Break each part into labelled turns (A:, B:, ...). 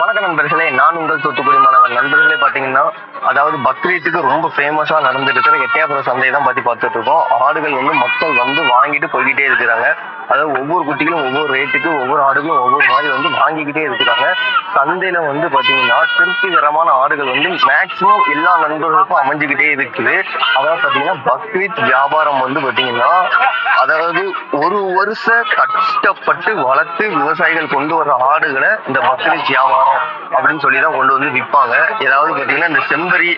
A: வணக்கம் நண்பர்களே நான் உங்கள் தூத்துக்குடி மாணவன். நண்பர்களே பாத்தீங்கன்னா அதாவது பக்ரீத்துக்கு ரொம்ப ஃபேமஸா நடந்துட்டு இருக்கிற எட்டயபுரம் சந்தையை தான் பத்தி பார்த்துட்டு இருக்கோம். ஆடுகள் வந்து மக்கள் வந்து வாங்கிட்டு போய்கிட்டே இருக்கிறாங்க. அதாவது ஒவ்வொரு குட்டிகளும் ஒவ்வொரு ரேட்டுக்கு ஒவ்வொரு ஆடுகளும் ஒவ்வொரு மாதிரி வந்து வாங்கிக்கிட்டே இருக்கிறாங்க சந்தையில வந்து பாத்தீங்கன்னா திருப்திகரமான ஆடுகள் வந்து மேக்சிமம் எல்லா நண்பர்களுக்கும் அமைஞ்சுக்கிட்டே இருக்குது. அதாவது பாத்தீங்கன்னா பக்ரீத் வியாபாரம் வந்து பாத்தீங்கன்னா அதாவது ஒரு வருஷ கஷ்டப்பட்டு வளர்த்து விவசாயிகள் கொண்டு வர ஆடுகளை இந்த பக்ரீத் வியாபாரம் அப்படின்னு சொல்லி தான் கொண்டு வந்து விற்பாங்க. ஏதாவது பார்த்தீங்கன்னா இந்த செம்பரி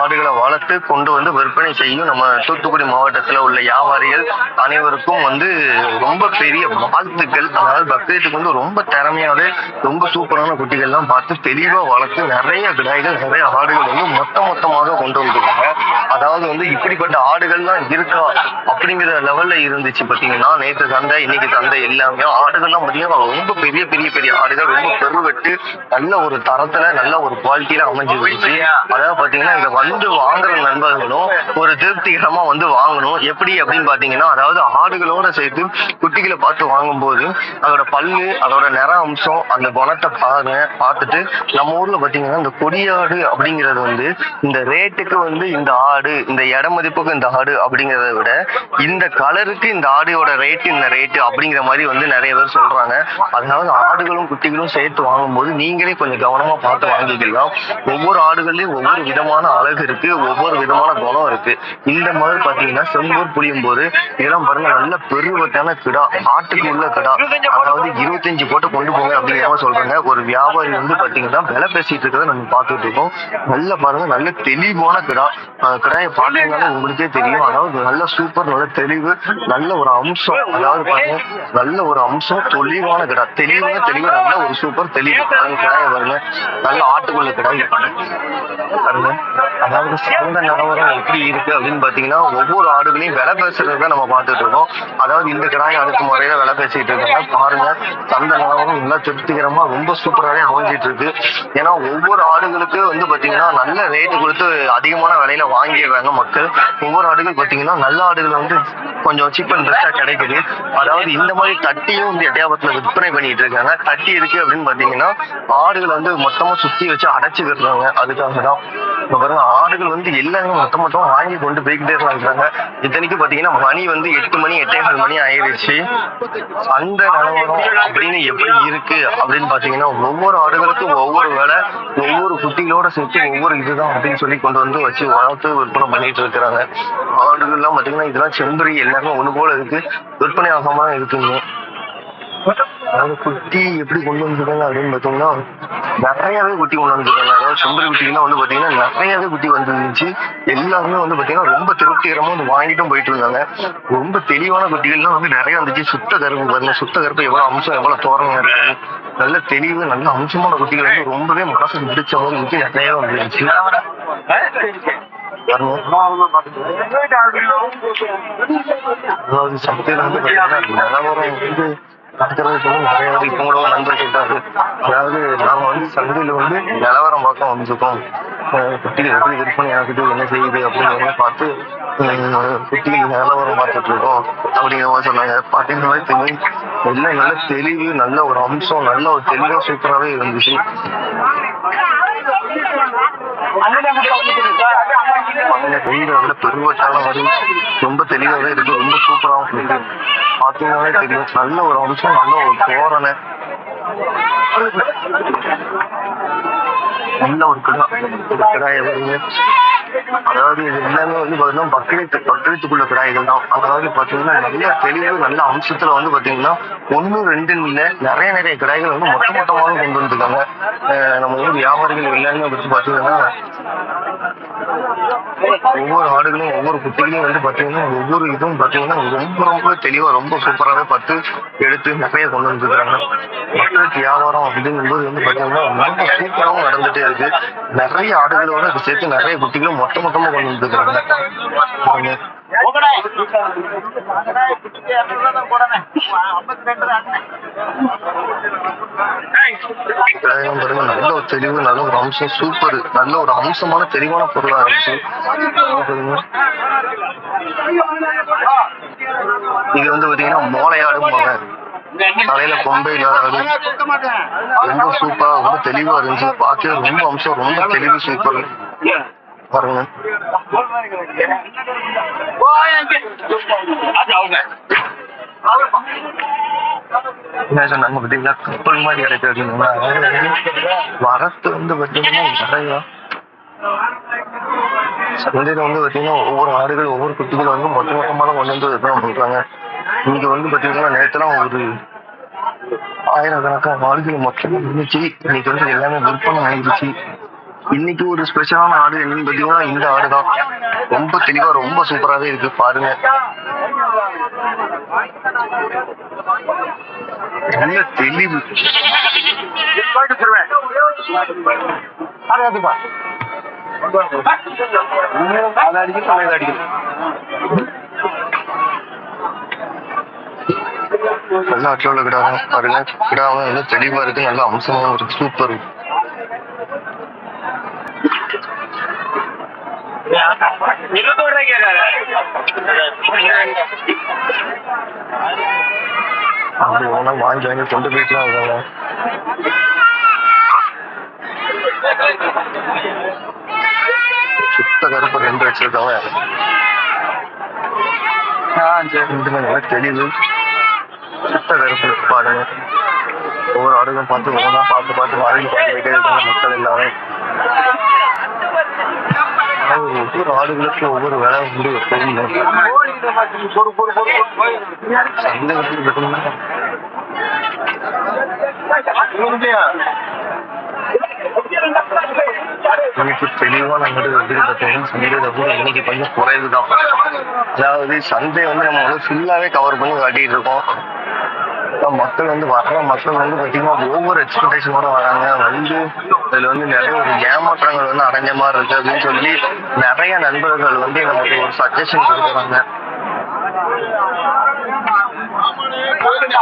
A: ஆடுகளை வளர்த்து கொண்டு வந்து விற்பனை செய்யும் நம்ம தூத்துக்குடி மாவட்டத்தில் உள்ள வியாபாரிகள் அனைவருக்கும் வந்து ரொம்ப பெரிய வாழ்த்துக்கள். அதாவது பக்ரீத்துக்கு வந்து ரொம்ப திறமையாவே ரொம்ப சூப்பரான குட்டிகள்லாம் பார்த்து தெளிவாக வளர்த்து நிறைய விடாய்கள் நிறைய ஆடுகள் வந்து மொத்த மொத்தமாக கொண்டு வந்திருக்காங்க. அதாவது வந்து இப்படிப்பட்ட ஆடுகள்லாம் இருக்கா அப்படிங்கிற லெவல்ல இருந்துச்சு பார்த்தீங்கன்னா நேற்று சந்தை இன்னைக்கு சந்தை எல்லாமே ஆடுகள்லாம் பார்த்தீங்கன்னா ரொம்ப பெரிய பெரிய பெரிய ஆடுகள் ரொம்ப பெருவெட்டு நல்ல ஒரு தரத்துல நல்ல ஒரு குவாலிட்டியில அமைஞ்சு போயிடுச்சு அதாவது பாத்தீங்கன்னா இதை வந்து வாங்குற நண்பர்களும் ஒரு திருப்திகரமா வந்து வாங்கணும். எப்படி அப்படின்னு பாத்தீங்கன்னா அதாவது ஆடுகளோட சேர்த்து குட்டிகளை பார்த்து வாங்கும்போது அதோட பல்லு அதோட நிற அம்சம் அந்த குணத்தை பாருங்க பார்த்துட்டு நம்ம ஊர்ல பாத்தீங்கன்னா இந்த கொடியாடு அப்படிங்கிறது வந்து இந்த ரேட்டுக்கு வந்து இந்த ஆடு இந்த இட மதிப்புக்கு இந்த ஆடு அப்படிங்கிறத விட இந்த கலருக்கு இந்த ஆடியோட ரேட்டு இந்த ரேட்டு அப்படிங்கிற மாதிரி வந்து நிறைய பேர் சொல்றாங்க. அதனால ஆடுகளும் குட்டிகளும் சேர்த்து வாங்கும்போது நீங்களே கொஞ்சம் கவனமா பார்த்து வாங்கிக்கலாம். ஒவ்வொரு ஆடுகள்லயும் ஒவ்வொரு விதமான அழகு இருக்கு ஒவ்வொரு விதமான குணம் இருக்கு. இந்த மாதிரி பாத்தீங்கன்னா செம்பூர் புளியும்போது இதெல்லாம் பாருங்க நல்ல பெருவட்டான கிடா ஆட்டுக்கு உள்ள கிடா. அதாவது இருபத்தஞ்சு போட்டு கொண்டு போங்க அப்படிங்கிற சொல்றாங்க. ஒரு வியாபாரி வந்து பாத்தீங்கன்னா விலை பேசிட்டு இருக்கிறத நம்ம பார்த்துட்டு இருக்கோம். நல்ல பாருங்க நல்ல தெளிவான கிடா. கிடாயை பார்த்தீங்கன்னா உங்களுக்கே தெரியும். அதாவது நல்ல சூப்பர் நல்ல தெளிவு நல்ல ஒரு அம்சம். அதாவது பாருங்க நல்ல ஒரு அம்சம் தெளிவான கிடா. தெளிவான தெளிவு நல்ல ஒரு சூப்பர் தெளிவு. பாருங்க பாருங்க நல்ல ஆட்டுக்குள்ள கிடாய் பாருங்க அதாவது சிறந்த நிலவரம் எப்படி இருக்கு அப்படின்னு பாத்தீங்கன்னா ஒவ்வொரு ஆடுகளையும் விலை பேசுறத நம்ம பார்த்துட்டு இருக்கோம். அதாவது இந்த கிடாய் அடுத்த முறையில விலை பேசிட்டு இருக்காங்க பாருங்க. சந்தை நிலவரம் நல்லா திருப்திகரமா ரொம்ப சூப்பராகவே அமைஞ்சிட்டு இருக்கு. ஏன்னா ஒவ்வொரு ஆடுகளுக்கு வந்து பாத்தீங்கன்னா நல்ல ரேட்டு கொடுத்து அதிகமான விலையில வாங்கிடுறாங்க மக்கள். ஒவ்வொரு ஆடுகள் பாத்தீங்கன்னா நல்ல ஆடுகள் வந்து கொஞ்சம் சீப் அண்ட் பெஸ்டா கிடைக்குது. அதாவது இந்த மாதிரி தட்டியும் வந்து எட்டையாபத்துல விற்பனை பண்ணிட்டு இருக்காங்க. தட்டி இருக்கு அப்படின்னு பாத்தீங்கன்னா ஆடுகளை வந்து மொத்தமா சுத்தி வச்சு அடைச்சு கட்டுறாங்க அதுக்காக தான் இப்ப பாருங்க ஆடுகள் வந்து எல்லாமே மொத்த மொத்தமா வாங்கி கொண்டு போய்கிட்டே இருக்காங்க. இத்தனைக்கு பாத்தீங்கன்னா மணி வந்து எட்டு மணி எட்டேகால் மணி ஆயிடுச்சு அந்த நிலவரம் அப்படின்னு எப்படி இருக்கு அப்படின்னு பாத்தீங்கன்னா ஒவ்வொரு ஆடுகளுக்கும் ஒவ்வொரு வேலை ஒவ்வொரு குட்டிகளோட சேர்த்து ஒவ்வொரு இதுதான் அப்படின்னு சொல்லி கொண்டு வந்து வச்சு வளர்த்து விற்பனை பண்ணிட்டு இருக்கிறாங்க. ஆடுகள்லாம் பாத்தீங்கன்னா இதெல்லாம் செம்பரி எல்லாமே ஒண்ணு போல இருக்கு. விற்பனை ஆகாம இருக்குங்க. அதாவது குட்டி எப்படி கொண்டு வந்திருக்காங்க அப்படின்னு பார்த்தீங்கன்னா நிறையாவே குட்டி கொண்டு வந்திருக்காங்க. அதாவது செம்பரி குட்டிலாம் வந்து பார்த்தீங்கன்னா நிறையவே குட்டி வந்துருந்துச்சு. எல்லாருமே வந்து பார்த்தீங்கன்னா ரொம்ப திருப்திகரமா வந்து வாங்கிட்டும் போயிட்டு இருந்தாங்க ரொம்ப தெளிவான குட்டிகள்லாம் வந்து நிறைய வந்துச்சு. சுத்த கருப்பு பாருங்க சுத்த கருப்பு எவ்வளவு அம்சம் எவ்வளவு தோரணம் இருக்கு நல்ல தெளிவு நல்ல அம்சமான குட்டிகள் வந்து ரொம்பவே மனசு பிடிச்ச மாதிரி இருந்துச்சு நிறைய வந்துருந்துச்சு. அதாவது சந்தையில வந்து பார்த்தீங்கன்னா நிலவரம் வந்து பார்க்கறதுக்கு நிறைய பேர் இப்போ கூட நண்பர் கேட்டாரு. அதாவது நாம வந்து சந்தையில வந்து நிலவரம் பார்க்க வந்துருக்கோம். குட்டி குட்டிகள் எப்படி விற்பனை ஆகுது என்ன செய்யுது அப்படிங்கிறத பார்த்து குட்டி குட்டிகள் நிலவரம் பார்த்துட்டு இருக்கோம். அப்படிங்கிற மாதிரி சொன்னாங்க பாத்தீங்கன்னா தெரியும் எல்லாம் நல்ல தெளிவு நல்ல ஒரு அம்சம் நல்ல ஒரு தெளிவா சூப்பராகவே இருந்துச்சு. பாருங்க ரெண்டு அதுல ரொம்ப தெளிவாவே இருக்கு. ரொம்ப சூப்பராகவும் இருக்கு. பாத்தீங்கன்னாலே தெரியும். நல்ல ஒரு அம்சம் நல்ல ஒரு தோரணை. நல்ல ஒரு கிடா. ஒரு கிடாய வருங்க அதாவது இது எல்லாமே வந்து பாத்தீங்கன்னா பக்ரீத் பக்ரீத்துக்குள்ள கிடாய்கள் தான். அதாவது பாத்தீங்கன்னா நல்ல தெளிவு நல்ல அம்சத்துல வந்து பாத்தீங்கன்னா ஒண்ணு ரெண்டுன்னு இல்ல நிறைய நிறைய கிடாய்கள் வந்து மொத்த மொத்தமாக கொண்டு வந்திருக்காங்க. நம்ம வந்து வியாபாரிகள் எல்லாருமே பத்தி பாத்தீங்கன்னா ஒவ்வொரு ஆடுகளும் ஒவ்வொரு குட்டிகளையும் வந்து பாத்தீங்கன்னா ஒவ்வொரு இதுவும் பாத்தீங்கன்னா ரொம்ப ரொம்ப தெளிவா ரொம்ப சூப்பராகவே பார்த்து எடுத்து நிறைய கொண்டு வந்துருக்காங்க மக்களுக்கு வியாபாரம் அப்படிங்கும்போது வந்து பாத்தீங்கன்னா ரொம்ப சூப்பராகவும் நடந்துட்டே இருக்கு. நிறைய ஆடுகளோட சேர்த்து நிறைய குட்டிகளும் மொத்த மொத்தமா கொண்டு வந்துருக்காங்க பாருங்க. நல்ல ஒரு தெளிவு நல்ல ஒரு அம்சம் சூப்பர். நல்ல ஒரு அம்சமான தெளிவான பொருளா இருந்துச்சு. இது வந்து பாத்தீங்கன்னா மோளையாடும்பாங்க தலையில கொம்பை இல்லாத ரொம்ப சூப்பரா ரொம்ப தெளிவா இருந்துச்சு. பார்க்கவே ரொம்ப அம்சம் ரொம்ப தெளிவு சூப்பர். பாருங்க. என்ன கப்பல் மாதிரி கிடைக்கு அப்படின்னா. வரத்து வந்து பாத்தீங்கன்னா நிறைய. சந்தையில வந்து பாத்தீங்கன்னா ஒவ்வொரு ஆடுகள் ஒவ்வொரு குட்டிகள் வந்து மொத்த மொத்தமா கொண்டு வந்து விற்பனை பண்றாங்க. இங்க வந்து பாத்தீங்கன்னா நேற்றுலாம் ஒரு ஆயிரக்கணக்கான ஆடுகள் மொத்தமா இருந்துச்சு. இன்னைக்கு வந்து எல்லாமே விற்பனை ஆயிடுச்சு. இன்னைக்கு ஒரு ஸ்பெஷலான ஆடு என்னன்னு பாத்தீங்கன்னா இந்த ஆடு தான் ரொம்ப தெளிவா ரொம்ப சூப்பராவே இருக்கு. பாருங்க. நல்ல தெளிவு. அதை அடிக்கும் தலையில அடிக்கும் நல்ல அட்ல உள்ள கிடாங்க பாருங்க. கிடாவும் நல்ல தெளிவா இருக்கு. நல்ல அம்சமாவும் இருக்கு. சூப்பர். அப்படி வேணா வாங்கி வாங்கி கொண்டு போயிட்டுலாம் இருக்காங்க. சுத்த கருப்பு ரெண்டு வச்சிருக்காங்க. ரெண்டுமே நல்ல தெளிவு சுத்த கருப்பு பாருங்க. ஒவ்வொரு ஆடுகளும் பார்த்து ஒவ்வொன்றா பார்த்து பார்த்து வாங்கி பார்த்து மக்கள் எல்லாமே அதாவது ஒவ்வொரு ஆடுகளுக்கும் ஒவ்வொரு வேலை உண்டு எப்பவுமே சந்தை வந்து பார்த்தீங்கன்னா அப்படின்னு பார்த்தீங்கன்னா சந்தை கூட இன்னைக்கு கொஞ்சம் குறைவு தான் அதாவது சந்தை வந்து நம்ம வந்து ஃபுல்லாவே கவர் பண்ணி காட்டிட்டு இருக்கோம். மக்கள் வந்து வர்ற மக்கள் வந்து பாத்தீங்கன்னா ஒவ்வொரு எக்ஸ்பெக்டேஷனோட வராங்க. வந்து இதுல வந்து நிறைய ஒரு ஏமாற்றங்கள் வந்து அடைஞ்ச மாதிரி இருக்கு அப்படின்னு சொல்லி நிறைய நண்பர்கள் வந்து நமக்கு ஒரு சஜஷன் கொடுக்குறாங்க. ஒழுங்கா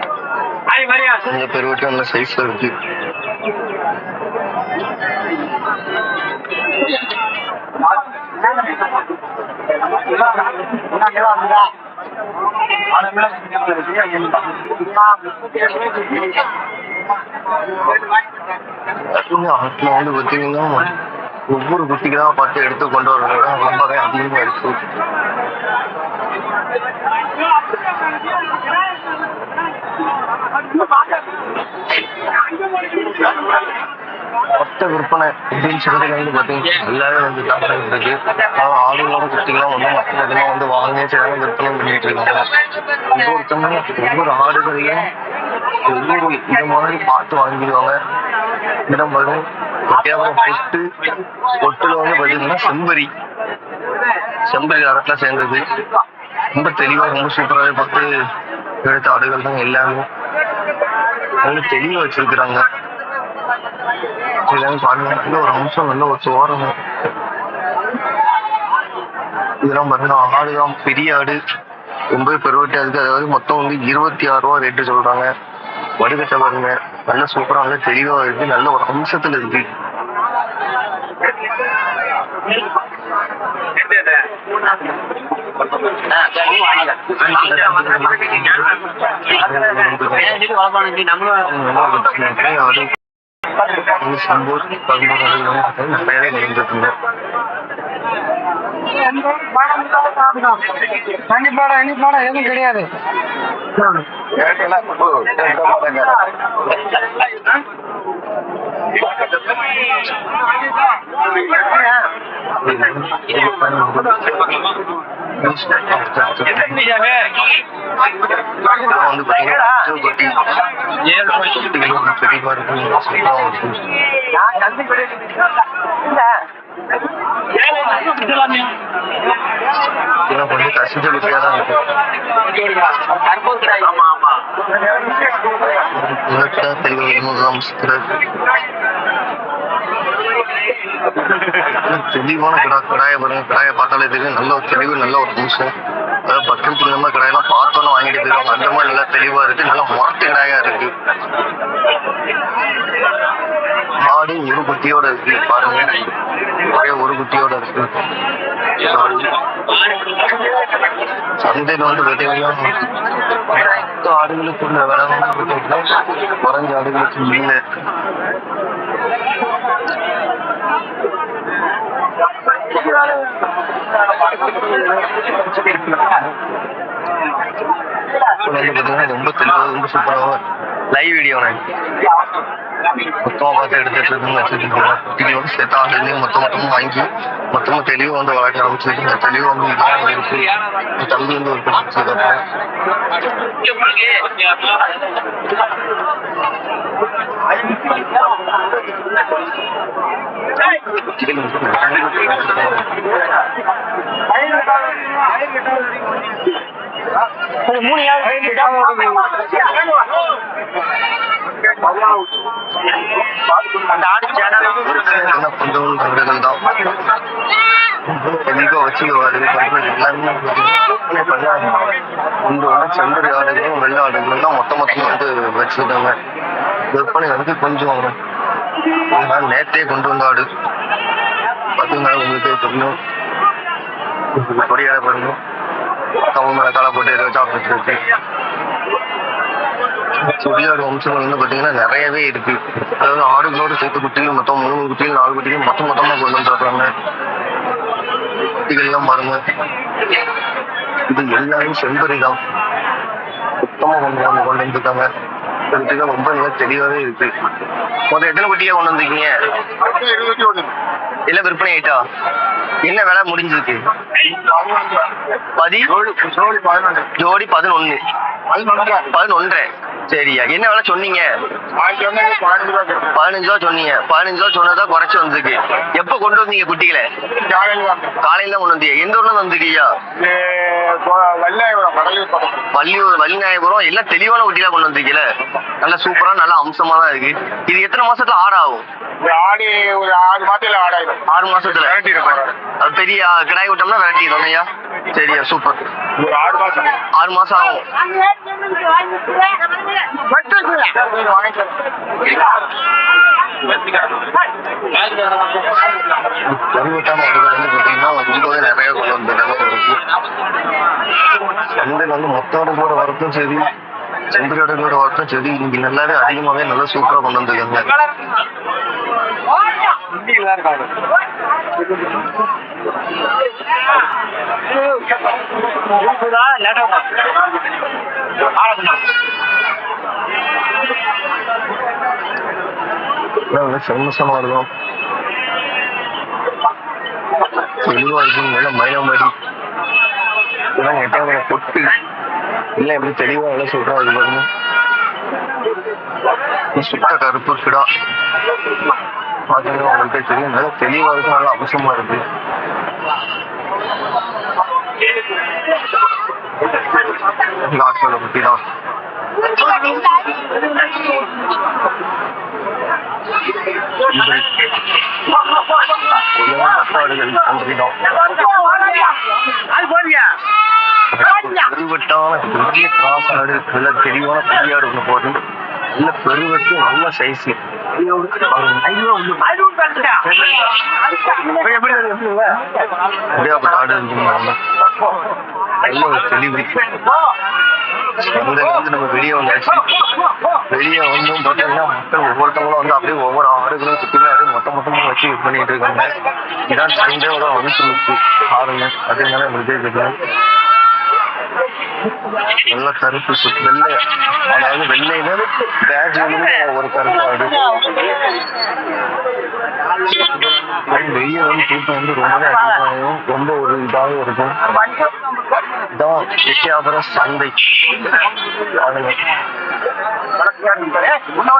A: தான் கொஞ்சம் பெருவிட்டான சைஸ்ல இருக்கு ஆட்டில் வந்து பார்த்தீங்கன்னா ஒவ்வொரு குட்டிகளா பார்த்து எடுத்து கொண்டு வர்றது ரொம்பவே அதிகமா இருக்கு மொத்த விற்பனை அப்படின்னு சொல்றது வந்து பாத்தீங்கன்னா எல்லாமே வந்து தாக்கல் இருக்கு. அதாவது ஆடுகளோட குட்டிகளும் வந்து மொத்த இதெல்லாம் வந்து வாங்கி செய்யறாங்க விற்பனை பண்ணிட்டு இருக்காங்க. ஒவ்வொருத்தவங்க ஒவ்வொரு ஆடுகளையும் ஒவ்வொரு இந்த மாதிரி பார்த்து வாங்கிடுவாங்க. இடம் வரும் ஒட்டியாபுரம் பொட்டு பொட்டுல வந்து பாத்தீங்கன்னா செம்பரி. செம்பரி ரகத்துல சேர்ந்தது. ரொம்ப தெளிவா ரொம்ப சூப்பராகவே பார்த்து எடுத்த ஆடுகள் தான் எல்லாமே. நல்ல தெளிவா வச்சிருக்கிறாங்க. எல்லாமே பாருங்க. ஒரு அம்சம் நல்ல ஒரு தோரணம் இதெல்லாம் பாருங்க ஆடுதான் பெரிய ஆடு. ரொம்ப பெருவட்டியா இருக்கு அதாவது மொத்தம் வந்து இருபத்தி ஆறு ரூபா ரேட்டு சொல்றாங்க. வடிகட்ட பாருங்க. நல்ல சூப்பரா நல்ல தெளிவா இருக்கு. நல்ல ஒரு அம்சத்துல இருக்கு. சம்பூர்
B: கண்டிப்பாடா இனிப்பாடா எதுவும் கிடையாது
A: இதெல்லாம் வந்து கசிஞ்ச தான் இருக்கு தெளிவான கடா கடாயை பாருங்க கடாயை பார்த்தாலே தெரியும். நல்ல ஒரு தெளிவு நல்ல ஒரு அம்சம் அதாவது பக்கம் இந்த கடாயெல்லாம் பார்த்தோன்னு வாங்கிட்டு போயிருவாங்க. அந்த மாதிரி நல்லா தெளிவா இருக்கு. நல்லா முரட்டு கடாயா இருக்கு. மாடு ஒரு குட்டியோட இருக்கு. பாருங்க. ஒரே ஒரு குட்டியோட இருக்கு. சந்தையில் வந்து பார்த்தீங்கன்னா மொத்த ஆடுகளுக்கு உள்ள விலை குறைஞ்ச ஆடுகளுக்கு இல்லை வந்து பார்த்தீங்கன்னா ரொம்ப தெளிவாக ரொம்ப சூப்பராக லைவ் வீடியோ மொத்தமாக பார்த்து எடுத்துட்டு இருந்து வச்சுருக்கீங்க குட்டிகளோட சேர்த்து ஆடுகளையும் மொத்த மொத்தமாக வாங்கி மொத்தமாக தெளிவாக வந்து வளர்க்க ஆரம்பிச்சிருக்கீங்க தெளிவாக வந்து இதாக இருக்கு என் தம்பி வந்து ஒரு பிடிச்சதுக்கப்புறம் குட்டிகள்
B: அந்த ஆடு சேனல்
A: என்ன தான் தெளிவா வச்சு வருது எல்லாமே பண்ணாங்க இந்த வந்து ஆடுகளும் வெள்ளை ஆடுகளும் தான் மொத்த மொத்தமா வந்து வச்சிருக்காங்க விற்பனை வந்து கொஞ்சம் இதனால நேத்தே கொண்டு வந்த ஆடு பார்த்தீங்கன்னா உங்களுக்கு தெரியும் கொடியாட பண்ணணும். தமிழ் மேல காலை போட்டு ஏதோ சாப்பிட்டு இருக்கு. கொடியாடு வம்சங்கள் வந்து பாத்தீங்கன்னா நிறையவே இருக்கு. அதாவது ஆடுகளோட சேர்த்து குட்டிகள் மொத்தம் மூணு குட்டிகள் நாலு குட்டிகள் மொத்தம் மொத்தமா கொண்டு வந்துடுறாங்க குட்டிகள்லாம் பாருங்க. இது எல்லாமே செம்பரி தான் சுத்தமா கொண்டு வந்து கொண்டு வந்துருக்காங்க குட்டிகள் ரொம்ப நல்லா தெளிவாவே இருக்கு. மொத்தம் எத்தனை குட்டியா கொண்டு வந்திருக்கீங்க? எல்லாம் விற்பனை ஆயிட்டா? என்ன விலை முடிஞ்சிருக்கு? பதி ஜோடி பதினொன்னு. பதினொன்றரை சரியா. என்ன விலை சொன்னீங்க? பதினஞ்சு ரூபா சொன்னீங்க. பதினஞ்சு ரூபா சொன்னதா குறைச்சு வந்திருக்கு. எப்ப கொண்டு வந்தீங்க குட்டிகளை? காலையில கொண்டு வந்தீங்க. எந்த ஊர்ல இருந்து வள்ளியூர் வள்ளிநாயபுரம். எல்லாம் தெளிவான குட்டிலாம் கொண்டு வந்திருக்கீல நல்ல சூப்பரா நல்ல அம்சமா தான் இருக்கு. இது எத்தனை மாசத்துல ஆடு ஆகும்?
C: ஆடு ஒரு ஆறு மாசத்துல ஆடாயிரும்
A: ஆறு மாசத்துல?
C: விரட்டி இருக்கும்.
A: அது பெரிய கிடாய் விட்டோம்னா விரட்டிடும் ஐயா. சரியா சூப்பர்
C: ஒரு ஆறு மாசம்.
A: ஆறு மாசம் ஆகும். கருவட்டான ஆடுகள் வந்து பார்த்தீங்கன்னா ரொம்பவே நிறைய கொண்டு வந்துருக்காங்க சந்தையில் வந்து. மொத்த ஆடுகளோட வரத்தும் சரி ஆடுகளோட வரத்தும் சரி. இன்னைக்கு நல்லாவே அதிகமாவே நல்லா சூப்பரா கொண்டு வந்திருக்காங்க. நல்லா ஃபேமஸான ஆடுதான் தெளிவா இருக்கும் நல்ல மயிலமாடி இதெல்லாம் எட்டாவது பொட்டு. இல்லை எப்படி தெளிவா எல்லாம் சொல்றோம் அது பாருங்க. சுத்த கருப்பு கிடா. பாத்தீங்கன்னா உங்களுக்கே தெரியும் நல்லா தெளிவா இருக்கு நல்லா அவசரமா இருக்கு குட்டி தான் பெரிய கிராஸ் ஆடு நல்ல தெளிவான பெரிய ஆடு ஒன்று போகுது நல்ல பெருவெட்டு நல்ல சைஸ் அப்படியாப்பட்ட ஆடு இருக்குங்க நல்ல தெளிவு சந்தையில நம்ம வெளியே வந்தாச்சு வெளியே வந்தும் பார்த்தீங்கன்னா மக்கள் ஒவ்வொருத்தவங்களும் வந்து அப்படியே ஒவ்வொரு ஆடுகளும் குட்டில ஆடு மொத்த மொத்தமாக வச்சு இது பண்ணிட்டு இருக்காங்க இதான் சந்தையோட வந்து முக்கு ஆடுங்க அதனால உங்களுக்கு தெரியும் நல்ல கருப்பு வெள்ளை. அதாவது வெள்ளையில பேஜ் ஒரு கருப்பாடு வெயில் வந்து கூட்டம் வந்து ரொம்பவே அதிகமாகும் ரொம்ப ஒரு இதாகவும் இருக்கும். இதான் எட்டியாபுரம் சந்தை. பாருங்க